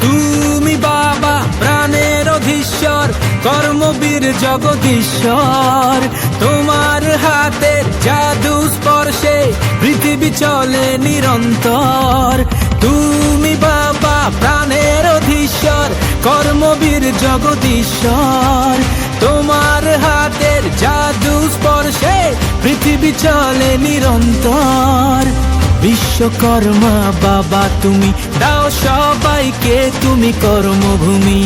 তুমি বাবা, প্রাণের অধীশ্বর, কর্মবীর জগদীশ্বর। তোমার হাতে জাদু স্পর্শে পৃথিবী চলে নিরন্তর। তুমি বাবা, প্রাণের অধীশ্বর, কর্মবীর জগদীশ্বর। তোমার হাতের জাদু স্পর্শে পৃথিবী চলে নিরন্তর। বিশ্বকর্মা বাবা, তুমি দাও সবাইকে, তুমি কর্মভূমি।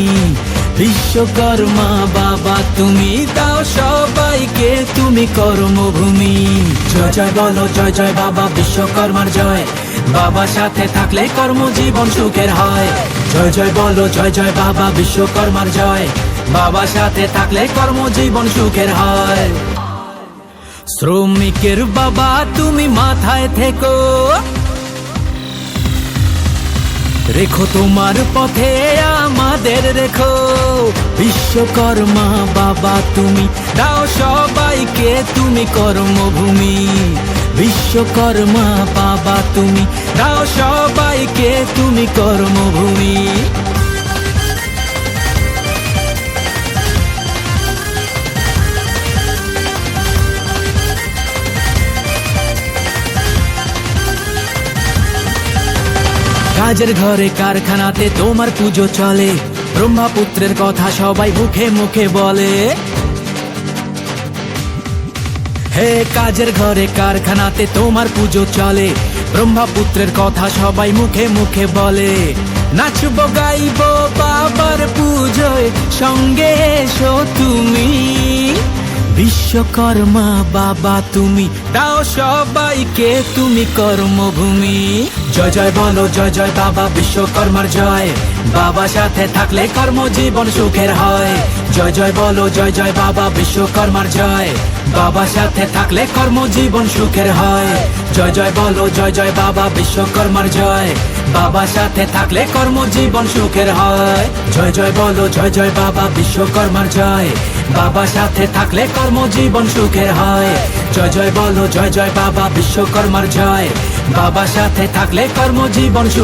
বিশ্বকর্মা বাবা, তুমি দাও সবাইকে, তুমি কর্মভূমি। জয় জয় বলো, জয় জয় বাবা, বিশ্বকর্মার জয়। বাবা সাথে থাকলে কর্মজীবন সুখের হয়। জয় জয় বলো, জয় জয় বাবা, বিশ্বকর্মার জয়। বাবা সাথে থাকলে কর্মজীবন সুখের হয়। শ্রমিকের বাবা, তুমি মাথায় থেকো। রেখো তোমার পথে আমাদের রেখো বিশ্বকর্মা বাবা তুমি। দাও সবাইকে তুমি কর্মভূমি। বিশ্বকর্মা বাবা তুমি। দাও সবাইকে তুমি কর্মভূমি। কাজের ঘরে কারখানাতে তোমার পুজো চলে। ব্রহ্মাপুত্রের কথা সবাই মুখে মুখে বলে। হে কাজের ঘরে কারখানাতে তোমার পুজো চলে। ব্রহ্মাপুত্রের কথা সবাই মুখে মুখে বলে। নাচবো, গাইবো, বাবার পুজোয় সঙ্গে এসো বিশ্বকর্মা বাবা তুমি, দাও সবাইকে তুমি কর্মভূমি। জয় জয় বলো, জয় জয় বাবা বিশ্বকর্মার জয়। বাবা সাথে থাকলে কর্মজীবন সুখের হয়। জয় জয় বলো, জয় জয় বাবা বিশ্বকর্মার জয়। বাবা সাথে থাকলে কর্মজীবন সুখের হয়। জয় জয় বলো, জয় জয় বাবা বিশ্বকর্মার জয়। বাবা সাথে থাকলে কর্মজীবন সুখের হয়। জয় জয় বলো, জয় জয় বাবা বিশ্বকর্মার জয়। বাবা সাথে থাকলে কর্মজীবন সুখের হয়। জয় জয় বলো, জয় জয় বাবা বিশ্বকর্মার জয়। বাবা সাথে থাকলে কর্মজীবন সুখ